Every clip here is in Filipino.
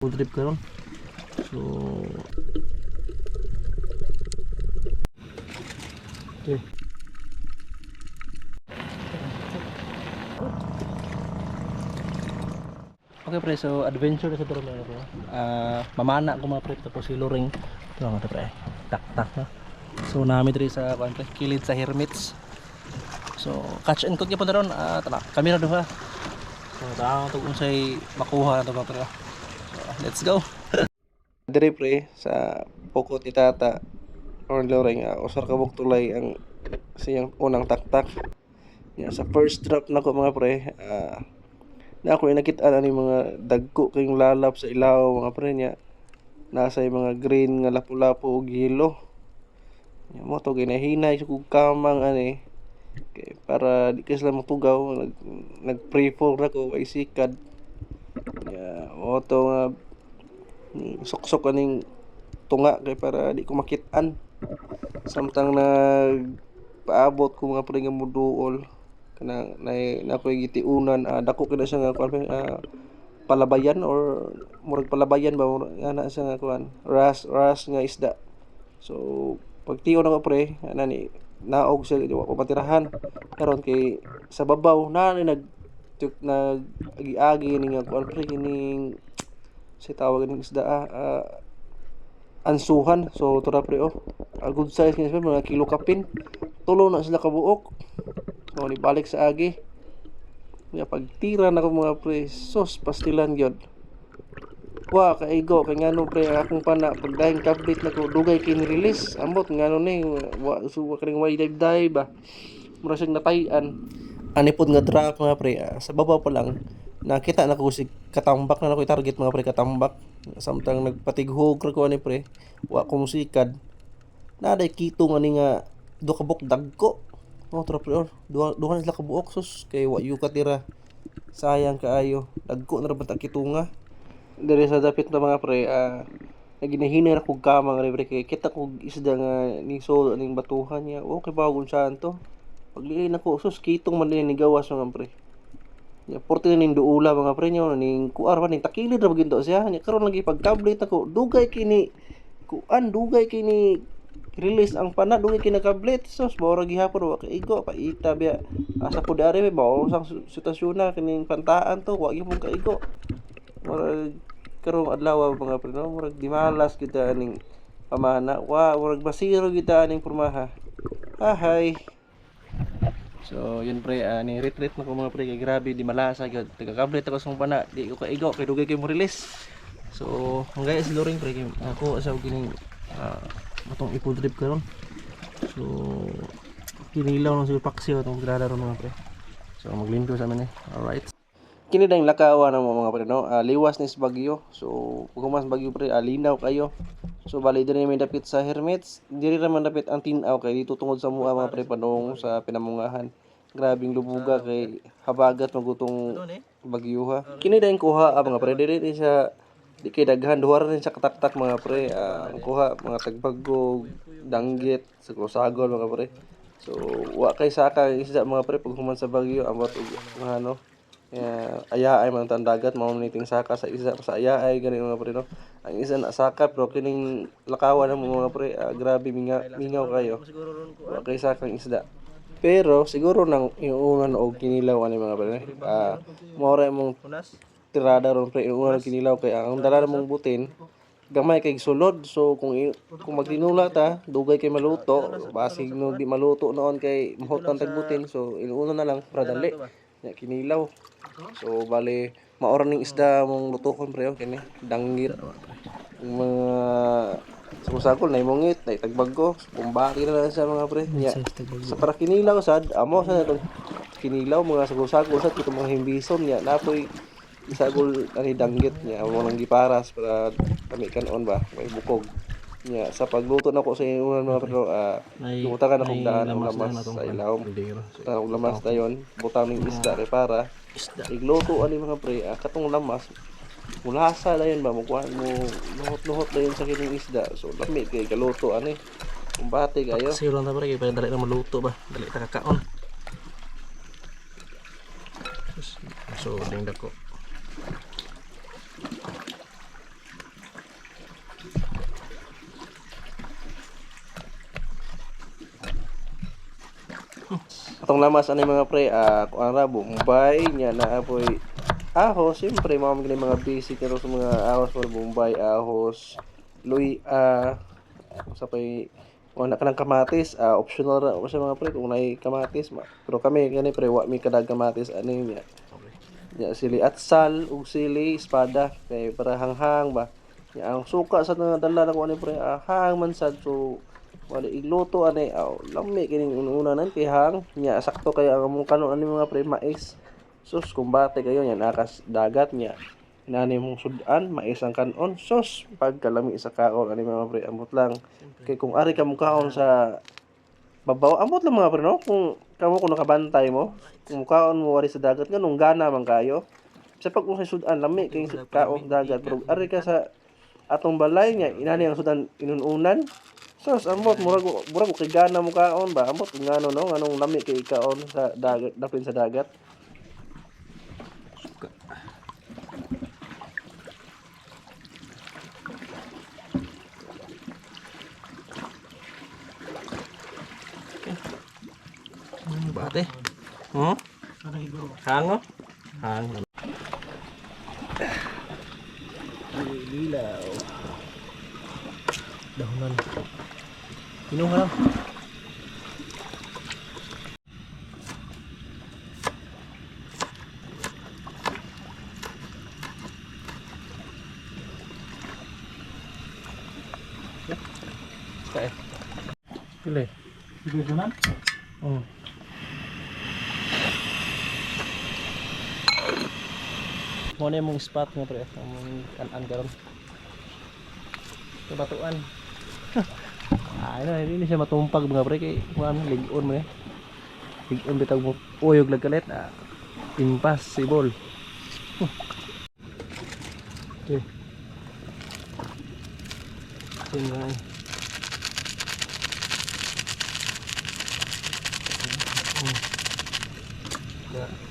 Food trip karon. So Okay. Okay pre, so adventure sa pero mga pre. Ah, mamana ko mga pre tapos si Loring. Ito mga pre. Tak tak na. So nami diri sa kuan pre, kilid sa hermits. So catch and cook gyapon na ron. Ah, tara, kami na duha. So daang tug unsay makuha na to mga pre. Let's go. Diri pre sa pukot ni tata or Loring uh, usar ka tulay ang siyang unang taktak. Yeah, sa first drop na ko mga pre, ah na ako nakita na ni mga dagko kayong lalap sa ilaw mga pre niya nasa yung mga green nga lapu-lapu ug yelo ya mo to ginahinay sa kog kamang ani kay para di ka sila matugaw nag nag pray for na ko ay sikad ya mo to nga. Mm, sok-sok aning tunga kay para di ko makitaan. Samtang nag paabot ko mga pre nga muduol kana na na ko gitiunan uh, dako kina siya nga uh, palabayan or murag palabayan ba ana siya nga kuan ras ras nga isda. So pagtiyo na ko pre ana ni naog siya di ko matirahan. Karon kay sa babaw na nag tuk nag agi-agi ni nga kuan pre kining si tawag ning isda ah, ah, ansuhan so tura pre oh a good size kini mga kilo kapin tulo na sila kabuok so ni balik sa agi ya pagtira na ko mga pre sos pastilan gyud wa kaigo kay ngano pre akong pana pagdahing tablet na ko dugay kini release ambot ngano ni wa suwa kaning way dive dive ba mura siyang natayan anipod nga drop mga pre ah, sa baba pa lang nakita na ko si katambak na na ko target mga pre katambak. Samtang nagpatighog ra ko ani pre. Wa ko musikad. Na day kito nga ni nga do ka buk dagko. Oh tra pre or duha duha na sila ka sus. Kay wa yu katira sayang kaayo dagko na ra bata kitunga. Diri sa dapit na mga pre ah naginahinay na kog kamang re kay kita kog isda nga ni so ning batuhan niya. Okay bagon saan to pagliay na ko sus kitong man din ni gawas mga pre. Ya, porte na ning duula mga pre nyo, ning kuar man ning takilid ra ginto siya. Nya karon lagi pag tablet ako, dugay kini kuan dugay kini release ang pana dugay kini kablet sos mao ra gihapon wa kaigo pa ita biya. Asa po dari may su- sitwasyon na kining pantaan to wa gyud kaigo murag karong adlaw mga pre no? Murag dimalas kita ning pamana. Wa murag basiro kita ning pormaha ahay So, yun pre, uh, ni retreat na ko mga pre, kay grabe, di malasa, gyud Taga-kablet ako sa pana, di ko kaigo, kay dugay kay mo release. So, ang gaya si Loring pre, ako sa gining uh, matong ipod trip karon. So, kinilaw ng si Paxio itong grada ron mga pre. So, maglinto sa amin eh. Alright. Kini dang lakawa ng mga pre no. Ah, liwas ni sa bagyo. So, mas bagyo pre, ah, linaw kayo. So, bali diri may dapit sa Hermits. Diri ra man dapit ang tinaw kay dito tungod sa mua mga pre padong sa pinamungahan. Grabing lubuga kay habagat magutong bagyo ha. Kini dang kuha ah, mga pre diri siya di kay daghan duha rin sa kataktak mga pre Ah, ang kuha mga tagbagog danggit sagol mga pre so wa kay saka isda mga pre pag human sa bagyo amot og ano Yeah, aya ay man tandagat mao niting saka sa isa sa aya ay gani mga pre no. Ang isa na saka pero kining lakawan ng mga pre ah, grabe minga, mingaw kayo. Wa kay saka ang isda. Pero siguro nang iungan og kinilaw ani mga pre. Ah, mao ra mong tirada ron pre og kinilaw kay ang dala mong butin gamay kay sulod so kung kung magtinula ta dugay kay maluto basig no di maluto noon kay mahot ang tagbutin so inuuna na lang para dali kinilaw so bali maora ning isda mong lutukon pre oh, kini. Danggit. Mga sagol na imongit na itagbagko kumbati na lang sa mga pre. Nya sa para kinilaw sad. Amo sa natong kinilaw mga sagol-sagol sad. Kitong mga himbison nya napoy isagol ani danggit nya amo nang giparas para kami kanon ba? May bukog. Nya sa pagluto nako sa inyong mga pero ah Lumutakan akong daan ang lamas sa ilaw. Sa akong lamas na yon, butang ng isda kay para igluto ani mga pre, ah, katong lamas. Mulasa na yun ba? Magkuhan mo nuhot-nuhot na yun sa kining isda. So lami kay kaluto ani kumbate kayo. Kasi lang tayo kaya dali na maluto ba. Dali ta kakaon. So, ding dako. Atong lamas ani mga pre, ah kung ara Bombay nya na apoy ahos, siyempre mga mga mga basic pero sa mga ahos for Bombay, ahos, luy ah sa pay wala ka ng kamatis, ah, optional ra sa mga pre kung nay kamatis ma. Pero kami gani pre wa mi kadag kamatis ani niya. Ya sili at sal ug sili espada kay para hanghang ba. Ya ang suka sa nga dala na ko ani pre ah, hang man sad so wala igluto ani aw lami kining una nan kay hang nya sakto kay ang among kanon ani mga pre mais. Sus kumbate kayo nya nakas dagat nya. Inani mong sudan, mais ang kanon. Sus, pagkalami sa kaon ani mga pre amot lang. Kay kung ari ka mong kaon sa babaw, amot lang mga pre no. Kung kamo kung nakabantay mo, kung kaon mo wari sa dagat ganung gana man kayo. Sa pag sa sudan lami kay kaon sa dagat pero ari ka sa atong balay niya inani ang sudan inununan. Sus, amot murag murag kay gana mo kaon ba? Amot kung ngano no, nganong lami kay kaon sa dagat, dapin sa dagat. Ano ba ate? Hmm? Hango? Hang. Inom ka lang. Kaya. Pili. Bigyan Oh. Mo na yung mong spot nga pre. Ang mong kanan karon. Sa batuan. Ah, ano, hindi siya matumpag mga pre kay kuan ligon mo eh. Ligon bitag mo uyog lagkalit. Ah, impossible. Huh. Okay. Tingnan. Yeah.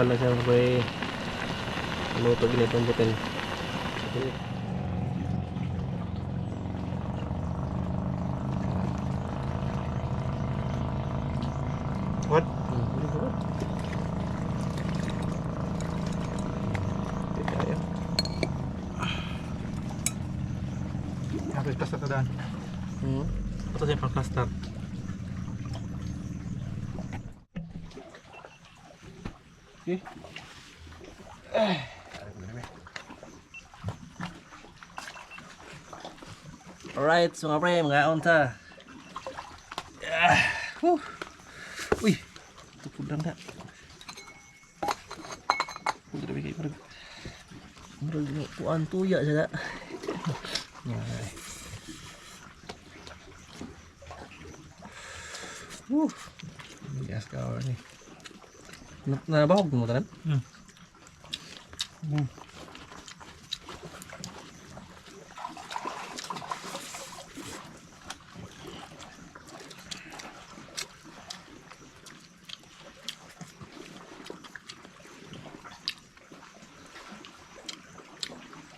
Kala siya may luto ginitong butin. What? Kaya. Tapos basta tadaan. Hmm. Ito siya pang plaster. Okay. Alright, so mga pre, mga unta. Ah, whew. Uy, tukod lang na. Huwag na bigay, marag. Marag, kuan tuya siya na. Ay. Whew. Yes, ka ni. Na- Nabahog mo tanan? Hmm. Hmm.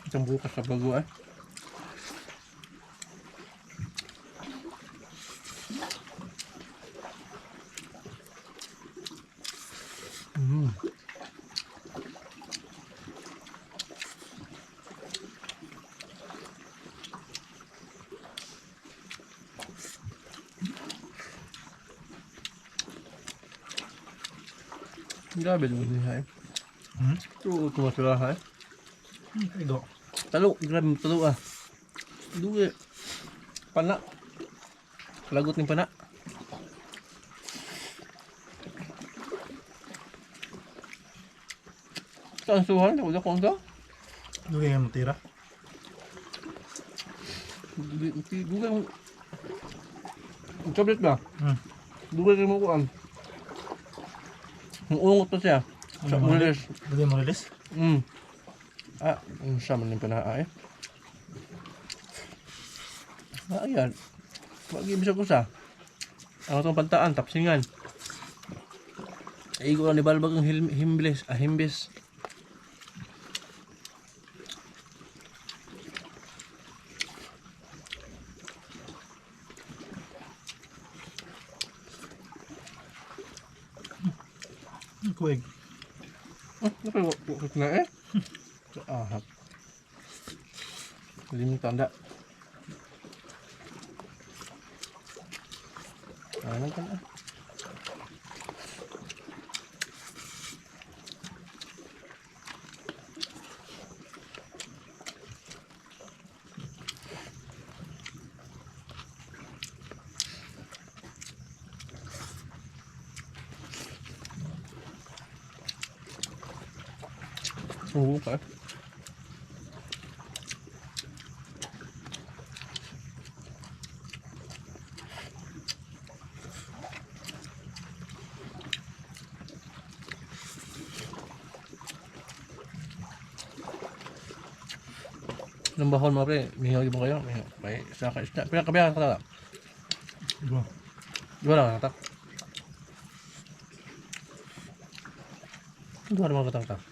Isang bukas sa bago eh. Mm. Grabe naman niya eh. Hmm? True, tumasala eh. Igo. Talo, grabe talo ah. Dugi. Pana. Lagot ni pana. Saan suhan? Ako na kong? Dugay nga matira. Dugay mo. Chocolate ba? Hmm. Mo ko ang. Ungot pa siya. Sa Ano, mulis. Dugay mo release. Mm. Ah, ang siya man yung panaa eh. Ah, ayan. Mag-ibig ko sa. Ang itong pantaan, tapsingan. Igo lang ni Balbag ang him- himbles, ah, himbis. ัวเองไม่ไปบอกไหนอ่าครับลิ้มตอนเด้ออ่านั่นกันนะ Oo ka. Nang bahon mo pre, mihaw mo kayo, mihaw. May sa ka isda. Pero kabiyan ka tala. Diba? Di ba lang ta? Di ba naman katang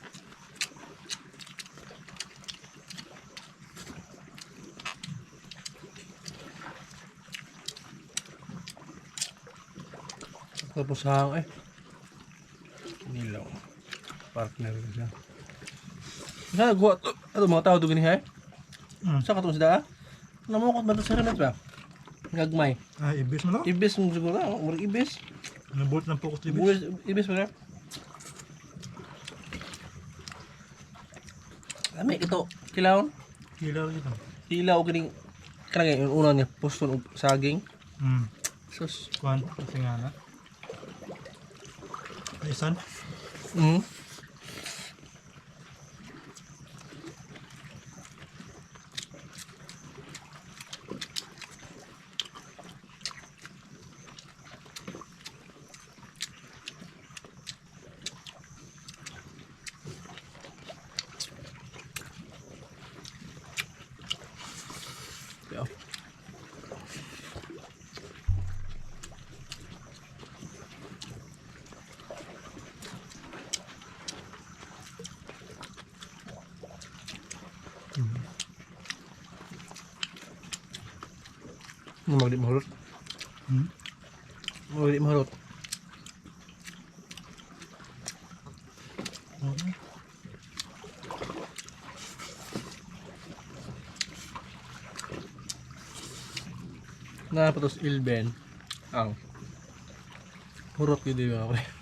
Tapos hang eh. Nilaw. Partner ko siya. Sa gwa ato mga tao dugin hay. Hmm. Sa katong sida. Namukot man to sa remet ba? Ngagmay. Ah, ibis mo no? Ibis mo siguro, murag ibis. Nabot ng focus ibis. Ibis, ibis mo na. Ami ito, kilawon. Kilaw ito. Ilaw kining kanang yung una niya puston og saging. Hmm. Sus. Kwan, kasi nga na. Aysan. Mm. Magdi mahulot? Hmm. Magdi mahulot. Okay. Na patos ilben. Ang. Hurot yun di ba ako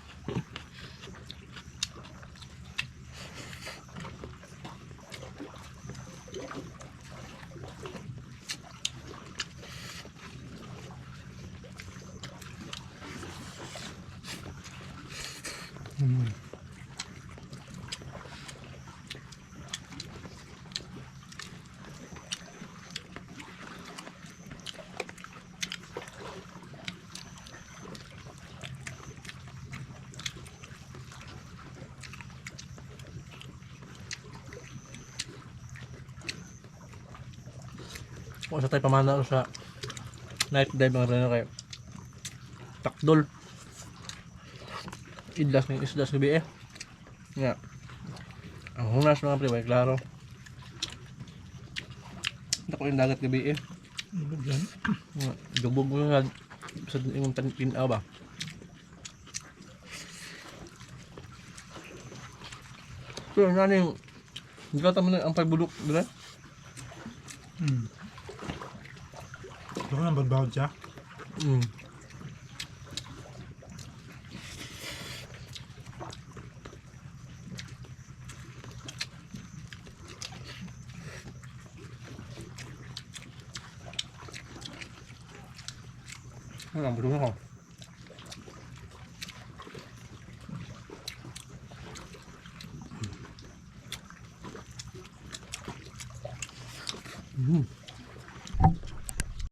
Hmm. Kung sa tayo pamana sa night dive ang rin kay takdol idlas ng isdas gabi eh nga ang hunas mga pre klaro Ako yung dagat gabi eh Ibig yan. Dubog mo nga sa yung tan- tinaw ba So, ano yung Hindi ka ang pagbulok, di ba? Hmm. Ito ko nang bagbawad siya. Mm. Ano ang bulong ako?